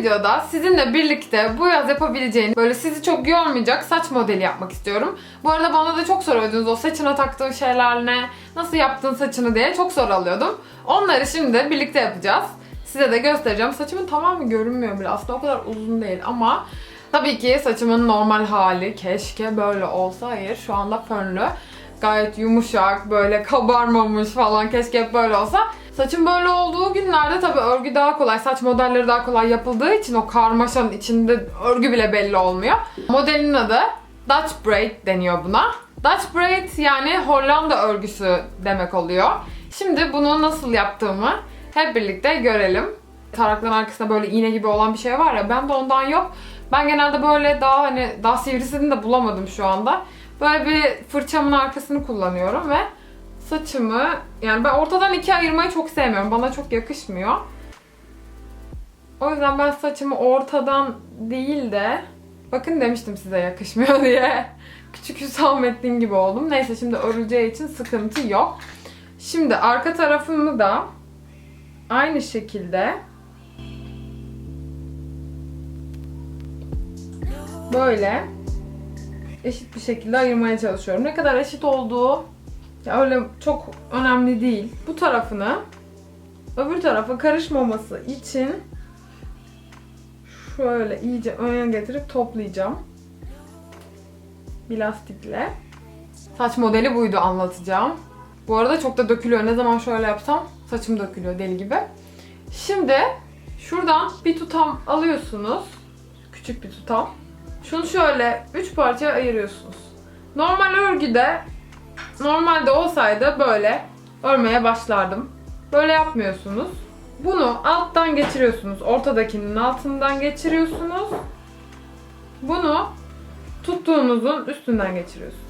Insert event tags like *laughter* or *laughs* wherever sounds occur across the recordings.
videoda sizinle birlikte bu yaz yapabileceğiniz böyle sizi çok yormayacak saç modeli yapmak istiyorum. Bu arada bana da çok soru ödünüz o saçına taktığın şeyler ne, nasıl yaptın saçını diye çok soru alıyordum. Onları şimdi birlikte yapacağız. Size de göstereceğim. Saçımın tamamı görünmüyor bile. Aslında o kadar uzun değil ama tabii ki saçımın normal hali. Keşke böyle olsa. Hayır şu anda fönlü. Gayet yumuşak, böyle kabarmamış falan. Keşke hep böyle olsa. Saçım böyle olduğu günlerde tabii örgü daha kolay, saç modelleri daha kolay yapıldığı için o karmaşanın içinde örgü bile belli olmuyor. Modelin adı Dutch Braid deniyor buna. Dutch Braid yani Hollanda örgüsü demek oluyor. Şimdi bunu nasıl yaptığımı hep birlikte görelim. Tarakların arkasında böyle iğne gibi olan bir şey var ya ben de ondan yok. Ben genelde böyle daha hani daha sivrisini de bulamadım şu anda. Böyle bir fırçamın arkasını kullanıyorum ve saçımı yani ben ortadan ikiye ayırmayı çok sevmiyorum. Bana çok yakışmıyor. O yüzden ben saçımı ortadan değil de bakın demiştim size yakışmıyor *laughs* diye. Küçük Hüsamettin gibi oldum. Neyse şimdi örüleceği için sıkıntı yok. Şimdi arka tarafımı da aynı şekilde böyle eşit bir şekilde ayırmaya çalışıyorum. Ne kadar eşit olduğu ya öyle çok önemli değil. Bu tarafını öbür tarafa karışmaması için şöyle iyice öne getirip toplayacağım. Bir lastikle. Saç modeli buydu anlatacağım. Bu arada çok da dökülüyor. Ne zaman şöyle yapsam saçım dökülüyor deli gibi. Şimdi şuradan bir tutam alıyorsunuz. Küçük bir tutam. Şunu şöyle 3 parçaya ayırıyorsunuz. Normal örgüde normalde olsaydı böyle örmeye başlardım. Böyle yapmıyorsunuz. Bunu alttan geçiriyorsunuz. Ortadakinin altından geçiriyorsunuz. Bunu tuttuğunuzun üstünden geçiriyorsunuz.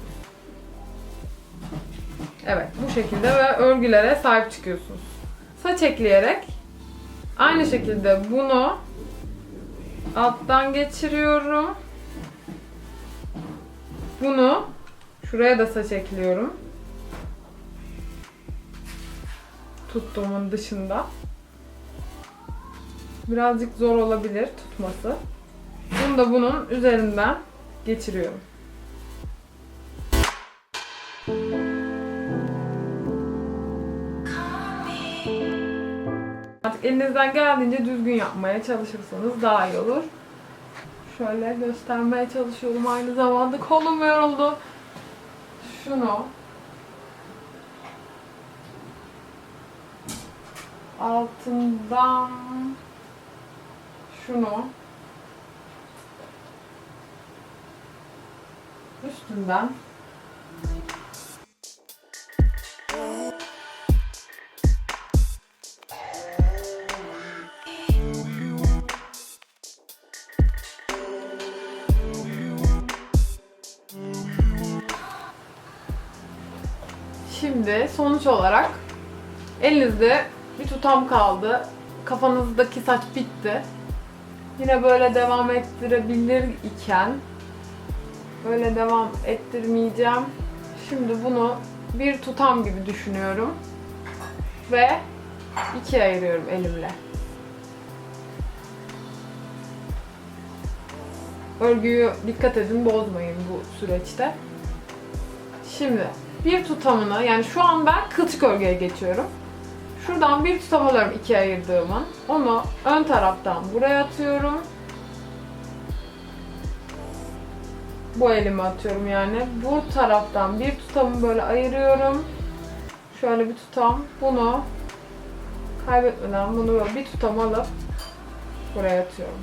Evet bu şekilde ve örgülere sahip çıkıyorsunuz. Saç ekleyerek aynı şekilde bunu alttan geçiriyorum. Bunu şuraya da saç ekliyorum. Tuttuğumun dışında. Birazcık zor olabilir tutması. Bunu da bunun üzerinden geçiriyorum. Artık elinizden geldiğince düzgün yapmaya çalışırsanız daha iyi olur. Şöyle göstermeye çalışıyorum aynı zamanda. Kolum yoruldu. Şunu. Altından şunu. Üstünden Şimdi sonuç olarak elinizde bir tutam kaldı. Kafanızdaki saç bitti. Yine böyle devam ettirebilir iken böyle devam ettirmeyeceğim. Şimdi bunu bir tutam gibi düşünüyorum. Ve ikiye ayırıyorum elimle. Örgüyü dikkat edin bozmayın bu süreçte. Şimdi bir tutamını yani şu an ben kılçık örgüye geçiyorum. Şuradan bir tutam alıyorum ikiye ayırdığımın. Onu ön taraftan buraya atıyorum. Bu elime atıyorum yani. Bu taraftan bir tutamı böyle ayırıyorum. Şöyle bir tutam. Bunu kaybetmeden bunu böyle bir tutam alıp buraya atıyorum.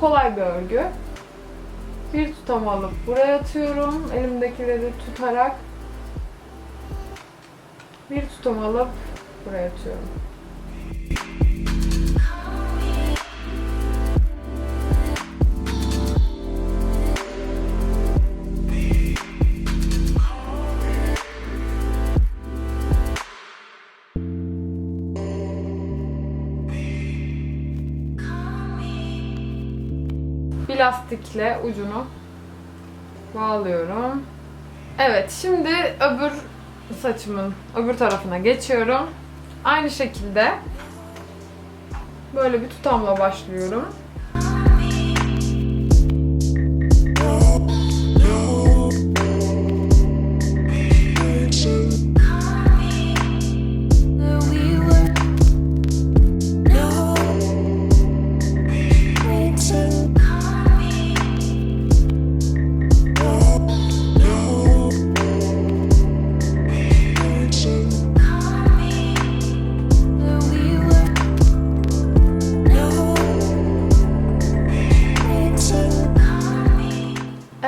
Kolay bir örgü. Bir tutam alıp buraya atıyorum. Elimdekileri tutarak bir tutam alıp buraya atıyorum. Bir lastikle ucunu bağlıyorum. Evet, şimdi öbür saçımın öbür tarafına geçiyorum. Aynı şekilde Böyle bir tutamla başlıyorum.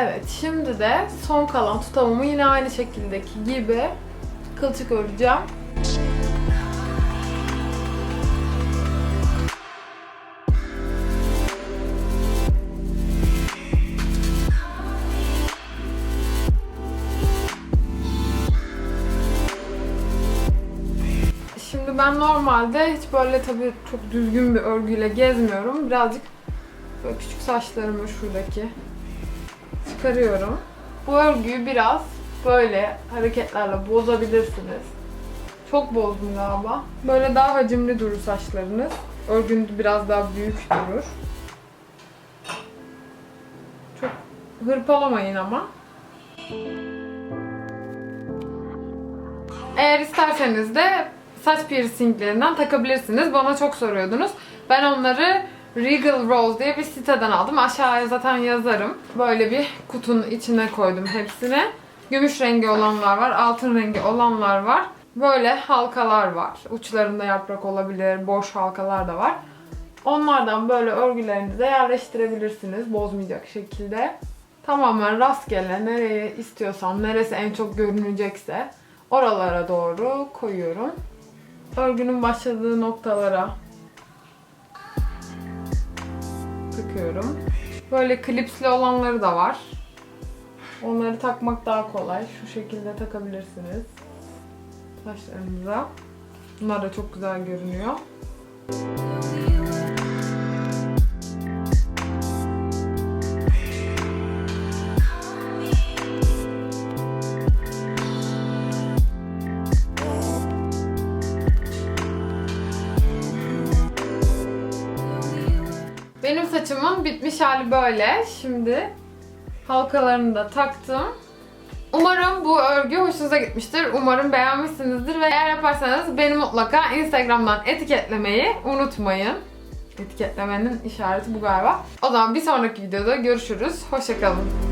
Evet, şimdi de son kalan tutamımı yine aynı şekildeki gibi kılçık öreceğim. Şimdi ben normalde hiç böyle tabii çok düzgün bir örgüyle gezmiyorum. Birazcık böyle küçük saçlarımı şuradaki çıkarıyorum. Bu örgüyü biraz böyle hareketlerle bozabilirsiniz. Çok bozdum galiba. Böyle daha hacimli durur saçlarınız. Örgün biraz daha büyük durur. Çok hırpalamayın ama. Eğer isterseniz de saç piercinglerinden takabilirsiniz. Bana çok soruyordunuz. Ben onları Regal Rose diye bir siteden aldım. Aşağıya zaten yazarım. Böyle bir kutunun içine koydum hepsini. Gümüş rengi olanlar var, altın rengi olanlar var. Böyle halkalar var. Uçlarında yaprak olabilir, boş halkalar da var. Onlardan böyle örgülerinize yerleştirebilirsiniz bozmayacak şekilde. Tamamen rastgele nereye istiyorsam, neresi en çok görünecekse oralara doğru koyuyorum. Örgünün başladığı noktalara sıkıyorum. Böyle klipsli olanları da var. Onları takmak daha kolay. Şu şekilde takabilirsiniz. Saçlarınıza. Bunlar da çok güzel görünüyor. Benim saçımın bitmiş hali böyle. Şimdi halkalarını da taktım. Umarım bu örgü hoşunuza gitmiştir. Umarım beğenmişsinizdir ve eğer yaparsanız beni mutlaka Instagram'dan etiketlemeyi unutmayın. Etiketlemenin işareti bu galiba. O zaman bir sonraki videoda görüşürüz. Hoşçakalın.